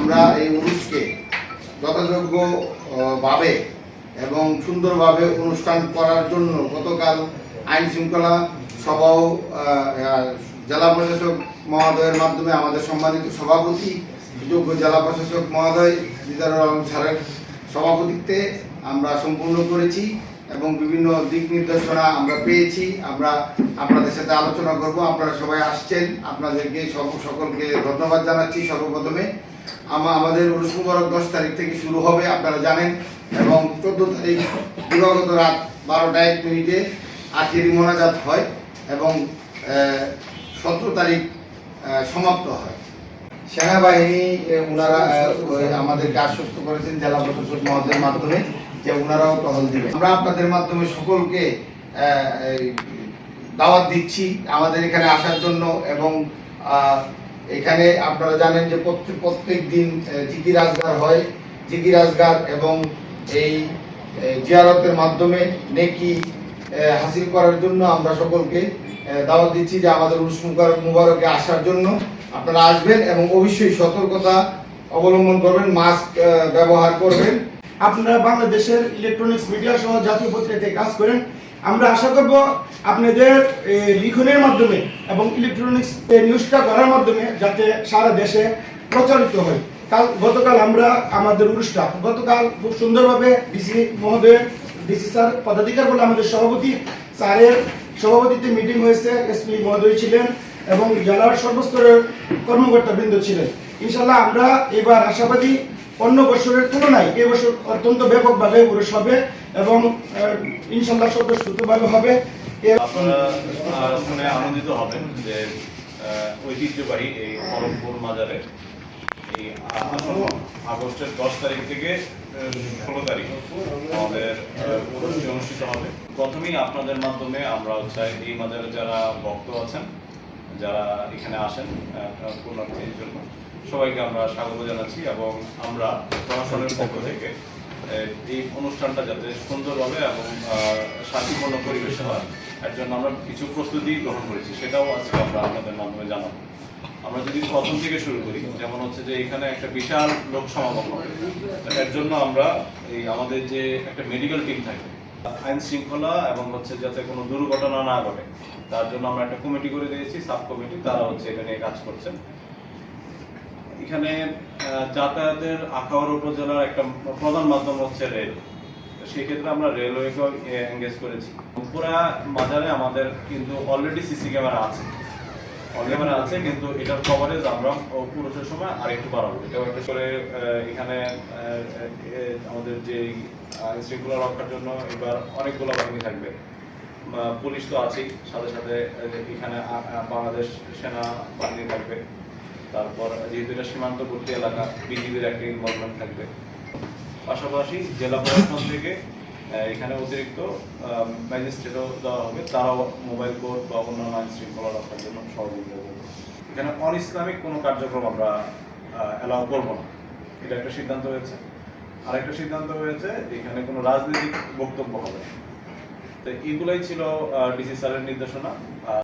আমরা এই উরুষকে যথাযোগ্য আহ, ভাবে এবং সুন্দরভাবে অনুষ্ঠান করার জন্য গতকাল আইন শৃঙ্খলা সভাও জেলা প্রশাসক মহোদয়ের মাধ্যমে আমাদের সম্মানিত সভাপতি যোগ্য জেলা প্রশাসক মহোদয় দিদারুল আলম স্যারের সভাপতিত্বে আমরা সম্পূর্ণ করেছি। এবং বিভিন্ন দিক নির্দেশনা আমরা পেয়েছি। আমরা আপনাদের সাথে আলোচনা করব। আপনারা সবাই আসছেন। আপনাদেরকে সব- সকলকে ধন্যবাদ জানাচ্ছি সর্বপ্রথমে। আমা- আমাদের মুবারক দশ তারিখ থেকে শুরু হবে, আপনারা জানেন। এবং চোদ্দ তারিখ দিবাগত রাত বারোটা এক মিনিটে আখেরি মোনাজাত হয় এবং সতেরো তারিখ সমাপ্ত হয়। সেনাবাহিনী ওনারা আমাদেরকে আশ্বস্ত করেছেন জেলা প্রশাসক মহোদয়ের মাধ্যমে। যে ওনারাও টহল দিবেন। আমরা আপনাদের মাধ্যমে সকলকে দাওয়াত দিচ্ছি আমাদের এখানে আসার জন্য এবং এখানে আপনারা জানেন যে প্রত্যেক প্রত্যেক দিন জিকির আজগার হয়। জিকির আজগার এবং এই জিয়ারতের মাধ্যমে নেকি হাসিল করার জন্য আমরা সকলকে দাওয়াত দিচ্ছি যে আমাদের মুবারক, মুবারকে আসার জন্য আপনারা আসবেন এবং অবশ্যই সতর্কতা অবলম্বন করবেন, মাস্ক ব্যবহার করবেন। আপনারা বাংলাদেশের ইলেকট্রনিক্স মিডিয়া সহ জাতীয় পত্রিকাতে কাজ করেন, আমরা আশা করব আপনাদের লিখনের মাধ্যমে এবং ইলেকট্রনিক্স নিউজটা করার মাধ্যমে যাতে সারা দেশে প্রচারিত হয়। কাল, গতকাল আমরা, আমাদের অনুষ্ঠান গতকাল খুব সুন্দরভাবে ডিসি মহোদয় ডিসি স্যার পদাধিকার বলে আমাদের সভাপতি স্যারের সভাপতিতে মিটিং হয়েছে এসপি মহোদয় ছিলেন এবং জেলার সর্বস্তরের কর্মকর্তা বৃন্দ ছিলেন। ইনশাল্লাহ আমরা এবার আশাবাদী অন্য বছরের তুলনায় এই বছর অত্যন্ত ব্যাপকভাবে উরস হবে এবং ইনশাল্লাহ স্বতঃস্ফূর্তভাবে হবে। এ- শুনে আনন্দিত হবেন যে ঐতিহ্যবাহী এই খড়গপুর মাজারে এই আগস্টের দশ তারিখ থেকে ষোলো তারিখ আমাদের অনুষ্ঠিত হবে। প্রথমেই আপনাদের মাধ্যমে আমরা হচ্ছে এই মাজারে যারা ভক্ত আছেন যারা এখানে আসেন আহ, পুণ্যার্থীর জন্য সবাইকে আমরা স্বাগত জানাচ্ছি এবং আমরা প্রশাসনের পক্ষ থেকে এই অনুষ্ঠানটা যাতে সুন্দরভাবে এবং শান্তিপূর্ণ পরিবেশে হয়, এর জন্য আমরা কিছু প্রস্তুতি গ্রহণ করেছি, সেটাও আজকে আমরা আপনাদের মাধ্যমে জানাব। আমরা যদি প্রথম থেকে শুরু করি, যেমন হচ্ছে যে এখানে একটা বিশাল লোক সমাগম হবে। এর জন্য আমরা এই আমাদের যে একটা মেডিকেল টিম থাকে, আইন শৃঙ্খলা এবং হচ্ছে যাতে কোনো দুর্ঘটনা না ঘটে, তার জন্য আমরা একটা কমিটি করে দিয়েছি সাব কমিটি তারা হচ্ছে এটা নিয়ে কাজ করছেন। এখানে যাতায়াতের আখাউড়া উপজেলার একটা প্রধান মাধ্যম হচ্ছে রেল। তো সেই ক্ষেত্রে আমরা রেলওয়েকেও এঙ্গেজ করেছি। পুরা বাজারে আমাদের কিন্তু অলরেডি সিসি ক্যামেরা আছে। ক্যামেরা আছে, কিন্তু এটার কভারেজ আমরা পুরুষের সময় আরেকটু বাড়াবো। এটাও একটা করে এখানে আমাদের যে শৃঙ্খলা রক্ষার জন্য এবার অনেকগুলো বাহিনী থাকবে। পুলিশ তো আছেই, সাথে সাথে এখানে বাংলাদেশ সেনা বাহিনী থাকবে। তারপর যেহেতু এটা সীমান্তবর্তী এলাকা, বিজিবির একটা ইনভলভমেন্ট থাকবে। পাশাপাশি জেলা প্রশাসন থেকে এখানে অতিরিক্ত ম্যাজিস্ট্রেটও দেওয়া হবে। তারাও মোবাইল কোর্ট বা অন্যান্য আইন শৃঙ্খলা রক্ষার জন্য সহযোগিতা করবে। এখানে অন ইসলামিক কোনো কার্যক্রম আমরা অ্যালাউ করব না। এটা একটা সিদ্ধান্ত হয়েছে। আরেকটা সিদ্ধান্ত হয়েছে, এখানে কোনো রাজনৈতিক বক্তব্য হবে তো এগুলাই ছিল ডিসি স্যারের নির্দেশনা।